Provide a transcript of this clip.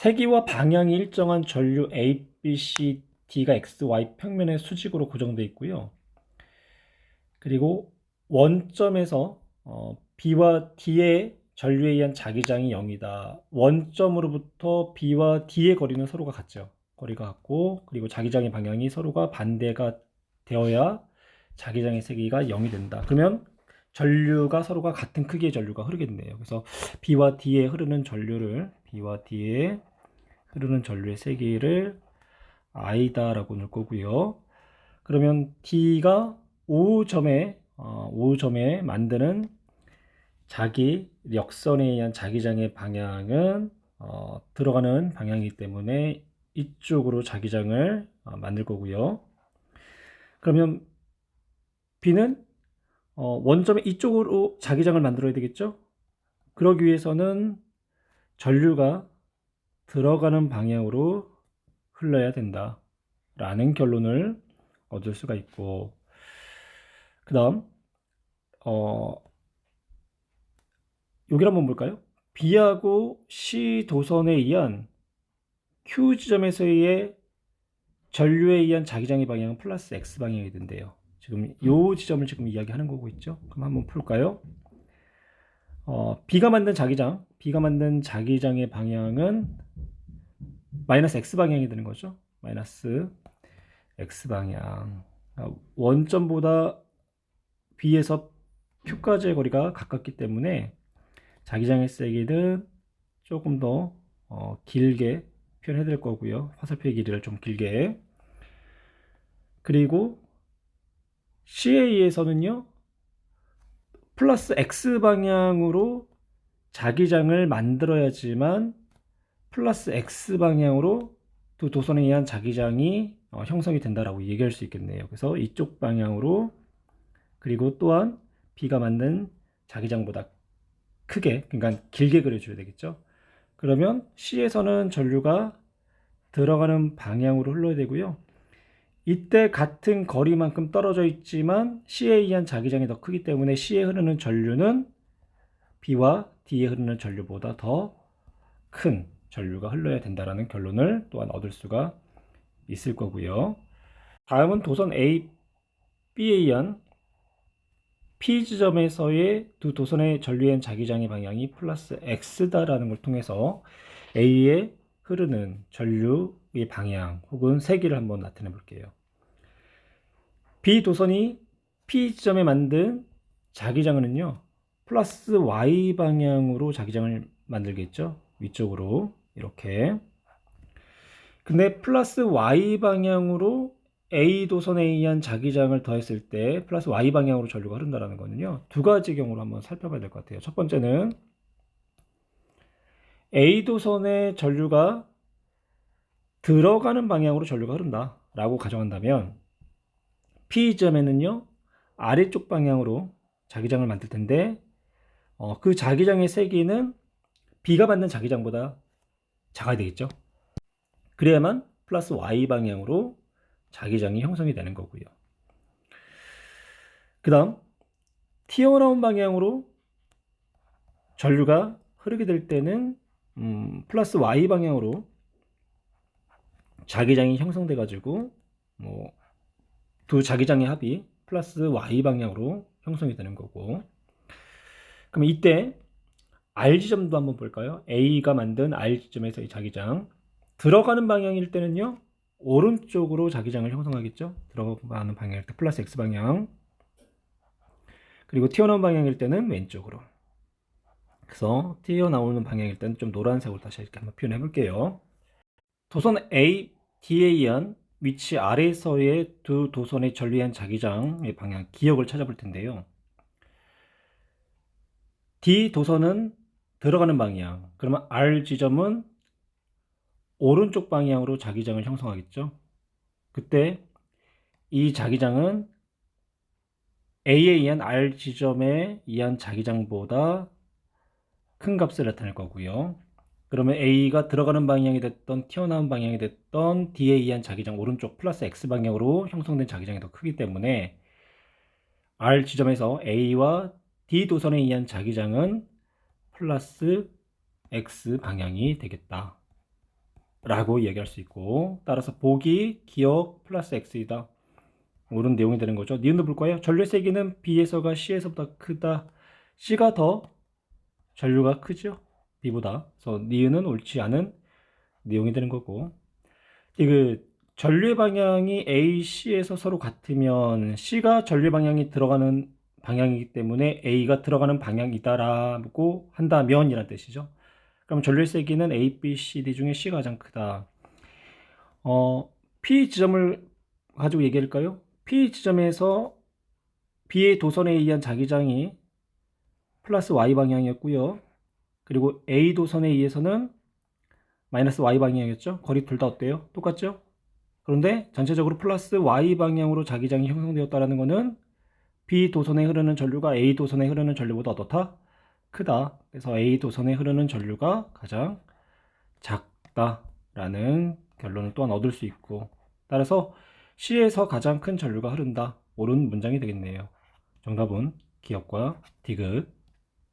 세기와 방향이 일정한 전류 A, B, C, D가 X, Y 평면의 수직으로 고정되어 있고요. 그리고 원점에서 어, B와 D의 전류에 의한 자기장이 0이다. 원점으로부터 B와 D의 거리는 서로가 같죠. 거리가 같고 그리고 자기장의 방향이 서로가 반대가 되어야 자기장의 세기가 0이 된다. 그러면 전류가 서로가 같은 크기의 전류가 흐르겠네요. 그래서 B와 D에 흐르는 전류를 B와 D에 흐르는 전류의 세기를 I다라고 넣을 거고요. 그러면 D가 O점에 어, O점에 만드는 자기 역선에 의한 자기장의 방향은 어, 들어가는 방향이기 때문에 이쪽으로 자기장을 어, 만들 거고요. 그러면 B는 어, 원점의 이쪽으로 자기장을 만들어야 되겠죠? 그러기 위해서는 전류가 들어가는 방향으로 흘러야 된다. 라는 결론을 얻을 수가 있고, 그 다음, 어, 여기를 한번 볼까요? B하고 C 도선에 의한 Q 지점에서의 전류에 의한 자기장의 방향은 플러스 X 방향이 된대요. 지금 요 지점을 지금 이야기하는 거고 있죠. 그럼 한번 풀까요? 어, B가 만든 자기장, B가 만든 자기장의 방향은 마이너스 X 방향이 되는 거죠. 마이너스 X 방향. 그러니까 원점보다 B에서 Q까지의 거리가 가깝기 때문에 자기장의 세기는 조금 더 어, 길게 표현해 드릴 거고요. 화살표의 길이를 좀 길게. 그리고 CA에서는요, 플러스 X 방향으로 자기장을 만들어야지만 플러스 X 방향으로 두 도선에 의한 자기장이 어, 형성이 된다라고 얘기할 수 있겠네요. 그래서 이쪽 방향으로 그리고 또한 B가 만든 자기장보다 크게, 그러니까 길게 그려줘야 되겠죠. 그러면 C에서는 전류가 들어가는 방향으로 흘러야 되고요. 이때 같은 거리만큼 떨어져 있지만 C에 의한 자기장이 더 크기 때문에 C에 흐르는 전류는 B와 D에 흐르는 전류보다 더 큰 전류가 흘러야 된다라는 결론을 또한 얻을 수가 있을 거고요. 다음은 도선 A, 의한 P 지점에서의 두 도선의 전류엔 자기장의 방향이 플러스 X다라는 걸 통해서 A에 흐르는 전류의 방향 혹은 세기를 한번 나타내 볼게요. B 도선이 P 지점에 만든 자기장은요 플러스 Y 방향으로 자기장을 만들겠죠? 위쪽으로 이렇게. 근데 플러스 Y 방향으로 A 도선에 의한 자기장을 더했을 때 플러스 Y 방향으로 전류가 흐른다는 거는요. 두 가지 경우로 한번 살펴봐야 될 것 같아요. 첫 번째는 A 도선의 전류가 들어가는 방향으로 전류가 흐른다 라고 가정한다면 P점에는요. 아래쪽 방향으로 자기장을 만들 텐데 어, 그 자기장의 세기는 B가 받는 자기장보다 작아야 되겠죠? 그래야만 플러스 Y 방향으로 자기장이 형성이 되는 거고요. 그 다음 튀어나온 방향으로 전류가 흐르게 될 때는 음, 플러스 Y 방향으로 자기장이 형성돼 가지고 뭐 두 자기장의 합이 플러스 y 방향으로 형성이 되는 거고 그럼 이때 R 지점도 한번 볼까요? A가 만든 R 지점에서의 자기장 들어가는 방향일 때는요 오른쪽으로 자기장을 형성하겠죠 들어가는 방향일 때 플러스 X 방향 그리고 튀어나온 방향일 때는 왼쪽으로 그래서 튀어나오는 방향일 때는 좀 노란색으로 다시 이렇게 한번 표현해 볼게요 도선 A, 의한 위치 아래에서의 두 도선의 전류한 자기장의 방향 기억을 찾아볼 텐데요. D 도선은 들어가는 방향. 그러면 R 지점은 오른쪽 방향으로 자기장을 형성하겠죠. 그때 이 자기장은 A에 의한 R 지점에 의한 자기장보다 큰 값을 나타낼 거고요. 그러면 A가 들어가는 방향이 됐던 튀어나온 방향이 됐던 D에 의한 자기장 오른쪽 플러스 X 방향으로 형성된 자기장이 더 크기 때문에 R 지점에서 A와 D 도선에 의한 자기장은 플러스 X 방향이 되겠다. 라고 얘기할 수 있고 따라서 보기 기억 플러스 x이다. 옳은 내용이 되는 거죠. 니은도 볼 거예요. 전류의 세기는 b에서가 c에서보다 크다. C가 더 전류가 크죠? B보다. 그래서 니은은 옳지 않은 내용이 되는 거고. 이그 전류의 방향이 A, C에서 서로 같으면 C가 전류 방향이 들어가는 방향이기 때문에 A가 들어가는 방향이다라고 한다면 이란 뜻이죠. 그럼 전류의 세기는 A, B, C, D 중에 C가 가장 크다. 어, P 지점을 가지고 얘기할까요? P 지점에서 B의 도선에 의한 자기장이 플러스 Y 방향이었고요. 그리고 A 도선에 의해서는 마이너스 Y 방향이었죠. 거리 둘 다 어때요? 똑같죠? 그런데 전체적으로 플러스 Y 방향으로 자기장이 형성되었다는 것은 B 도선에 흐르는 전류가 A 도선에 흐르는 전류보다 어떻다? 크다. 그래서 A 도선에 흐르는 전류가 가장 작다라는 결론을 또한 얻을 수 있고 따라서 C에서 가장 큰 전류가 흐른다. 옳은 문장이 되겠네요. 정답은 기억과 디귿